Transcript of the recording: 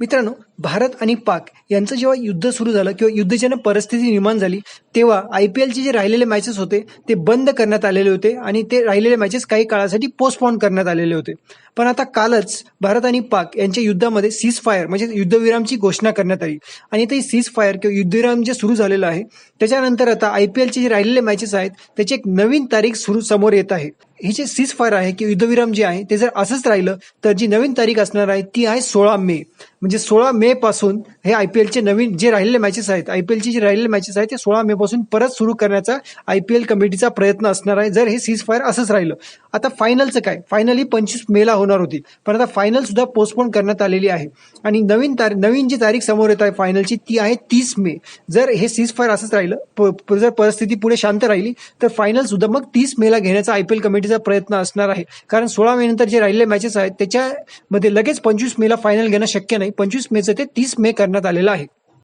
मित्रांनो भारत आणि पाक यांचं जेव्हा युद्ध सुरू झालं किंवा युद्धजन्य परिस्थिती निर्माण झाली तेव्हा आय पी एलचे जे राहिलेले मॅचेस होते ते बंद करण्यात आलेले होते आणि ते राहिलेले मॅचेस काही काळासाठी पोस्टपोन करण्यात आलेले होते. पण आता कालच भारत आणि पाक यांच्या युद्धामध्ये सीज फायर म्हणजे युद्धविरामची घोषणा करण्यात आली. आणि ते सीज फायर किंवा युद्धविराम जे सुरू झालेलं आहे त्याच्यानंतर आता आय पी एलचे जे राहिलेले मॅचेस आहेत त्याची एक नवीन तारीख सुरू समोर येत आहे. हे जे सीज फायर आहे किंवा युद्धविराम जे आहे ते जर असंच राहिलं तर जी नवीन तारीख असणार आहे ती आहे सोळा मे. म्हणजे सोळा मे पासून हे आय पी एलचे नवीन जे राहिलेले मॅचेस आहेत आय पी एलचे जे राहिलेले मॅचेस आहेत ते सोळा मे पासून परत सुरू करण्याचा आय पी एल कमिटीचा प्रयत्न असणार आहे जर हे सीज फायर असंच राहिलं. आता फायनलचं काय? फायनल ही पंचवीस मेला होणार होती पण आता फायनल सुद्धा पोस्टपोन करण्यात आलेली आहे. आणि नवीन तारीख नवीन जी तारीख समोर येत आहे फायनलची ती आहे तीस मे. जर हे सीज फायर असंच राहिलं प- जर परिस्थिती पुढे शांत राहिली तर फायनल सुद्धा मग तीस मेला घेण्याचा आय पी एल कमिटीचा प्रयत्न असणार आहे. कारण सोळा मेनंतर जे राहिलेले मॅचेस आहेत त्याच्यामध्ये लगेच पंचवीस मेला फायनल घेणं शक्य नाही. पंचवीस मेचं ते तीस मे करण्यात आलेलं आहे.